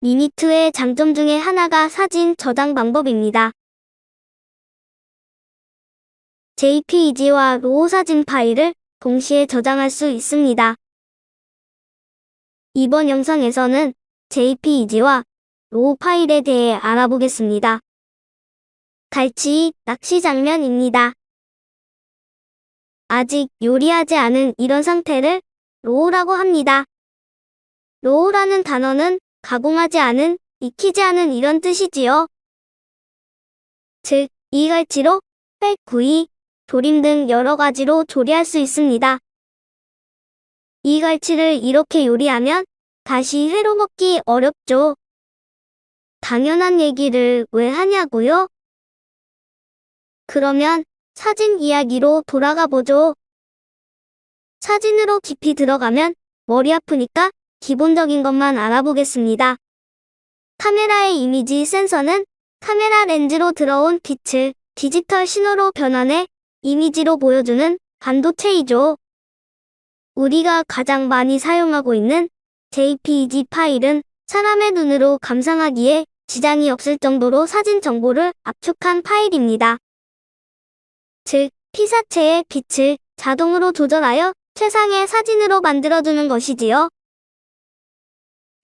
미니투의 장점 중에 하나가 사진 저장 방법입니다. JPEG와 로우 사진 파일을 동시에 저장할 수 있습니다. 이번 영상에서는 JPEG와 로우 파일에 대해 알아보겠습니다. 갈치 낚시 장면입니다. 아직 요리하지 않은 이런 상태를 로우라고 합니다. 로우라는 단어는 가공하지 않은, 익히지 않은 이런 뜻이지요. 즉, 이 갈치로 회, 구이, 조림 등 여러 가지로 조리할 수 있습니다. 이 갈치를 이렇게 요리하면 다시 회로 먹기 어렵죠. 당연한 얘기를 왜 하냐고요? 그러면 사진 이야기로 돌아가 보죠. 사진으로 깊이 들어가면 머리 아프니까 기본적인 것만 알아보겠습니다. 카메라의 이미지 센서는 카메라 렌즈로 들어온 빛을 디지털 신호로 변환해 이미지로 보여주는 반도체이죠. 우리가 가장 많이 사용하고 있는 JPEG 파일은 사람의 눈으로 감상하기에 지장이 없을 정도로 사진 정보를 압축한 파일입니다. 즉, 피사체의 빛을 자동으로 조절하여 최상의 사진으로 만들어주는 것이지요.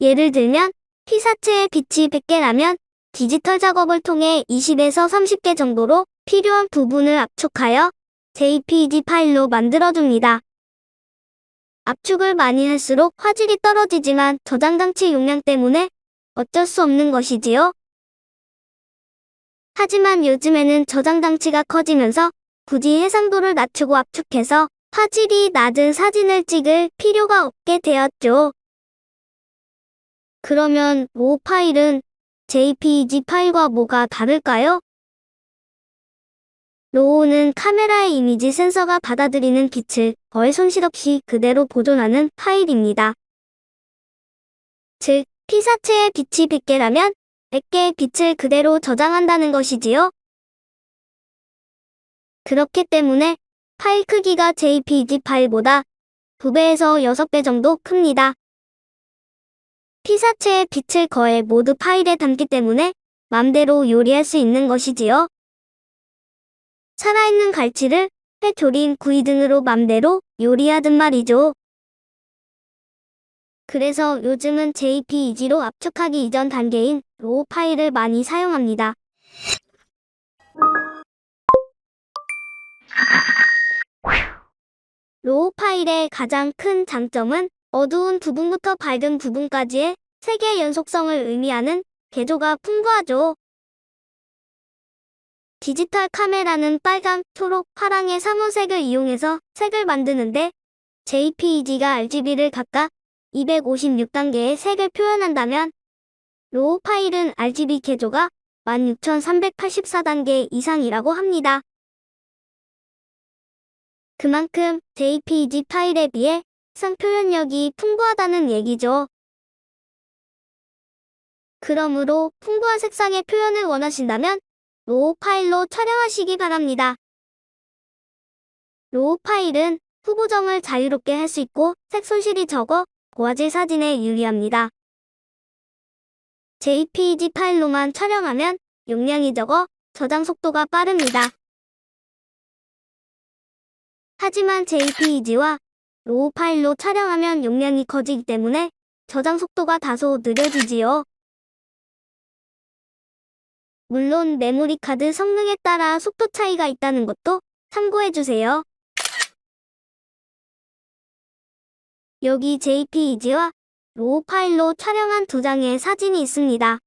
예를 들면, 피사체의 빛이 100개라면 디지털 작업을 통해 20에서 30개 정도로 필요한 부분을 압축하여 JPEG 파일로 만들어줍니다. 압축을 많이 할수록 화질이 떨어지지만 저장 장치 용량 때문에 어쩔 수 없는 것이지요. 하지만 요즘에는 저장 장치가 커지면서 굳이 해상도를 낮추고 압축해서 화질이 낮은 사진을 찍을 필요가 없게 되었죠. 그러면 로 파일은 JPEG 파일과 뭐가 다를까요? 로우는 카메라의 이미지 센서가 받아들이는 빛을 거의 손실 없이 그대로 보존하는 파일입니다. 즉, 피사체의 빛이 100개라면 100개의 빛을 그대로 저장한다는 것이지요. 그렇기 때문에 파일 크기가 JPG 파일보다 2배에서 6배 정도 큽니다. 피사체의 빛을 거의 모두 파일에 담기 때문에 맘대로 요리할 수 있는 것이지요. 살아있는 갈치를 회, 조림, 구이 등으로 맘대로 요리하든 말이죠. 그래서 요즘은 JPEG로 압축하기 이전 단계인 로우 파일을 많이 사용합니다. 로우 파일의 가장 큰 장점은 어두운 부분부터 밝은 부분까지의 색의 연속성을 의미하는 개조가 풍부하죠. 디지털 카메라는 빨강, 초록, 파랑의 삼호색을 이용해서 색을 만드는데 JPEG가 RGB를 각각 256단계의 색을 표현한다면 로우 파일은 RGB 개조가 16,384단계 이상이라고 합니다. 그만큼 JPEG 파일에 비해 상 표현력이 풍부하다는 얘기죠. 그러므로 풍부한 색상의 표현을 원하신다면 로우 파일로 촬영하시기 바랍니다. 로우 파일은 후보정을 자유롭게 할 수 있고 색 손실이 적어 고화질 사진에 유리합니다. JPEG 파일로만 촬영하면 용량이 적어 저장 속도가 빠릅니다. 하지만 JPEG와 로우 파일로 촬영하면 용량이 커지기 때문에 저장 속도가 다소 느려지지요. 물론 메모리 카드 성능에 따라 속도 차이가 있다는 것도 참고해주세요. 여기 JPEG와 로우 파일로 촬영한 두 장의 사진이 있습니다.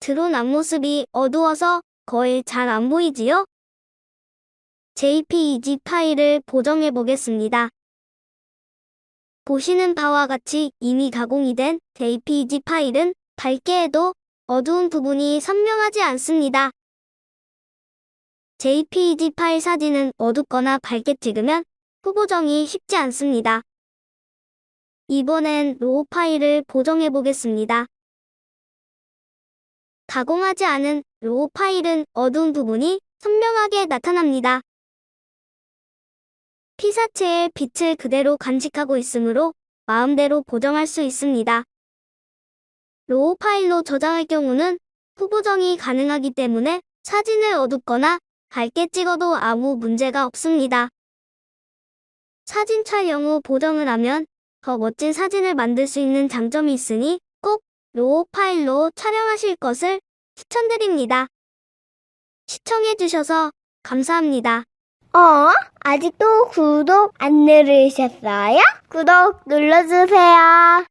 드론 앞모습이 어두워서 거의 잘 안 보이지요? JPEG 파일을 보정해 보겠습니다. 보시는 바와 같이 이미 가공이 된 JPEG 파일은 밝게 해도 어두운 부분이 선명하지 않습니다. JPEG 파일 사진은 어둡거나 밝게 찍으면 후보정이 쉽지 않습니다. 이번엔 로우 파일을 보정해 보겠습니다. 가공하지 않은 로우 파일은 어두운 부분이 선명하게 나타납니다. 피사체의 빛을 그대로 간직하고 있으므로 마음대로 보정할 수 있습니다. 로우 파일로 저장할 경우는 후보정이 가능하기 때문에 사진을 어둡거나 밝게 찍어도 아무 문제가 없습니다. 사진 촬영 후 보정을 하면 더 멋진 사진을 만들 수 있는 장점이 있으니 꼭 로우 파일로 촬영하실 것을 추천드립니다. 시청해주셔서 감사합니다. 어? 아직도 구독 안 누르셨어요? 구독 눌러주세요.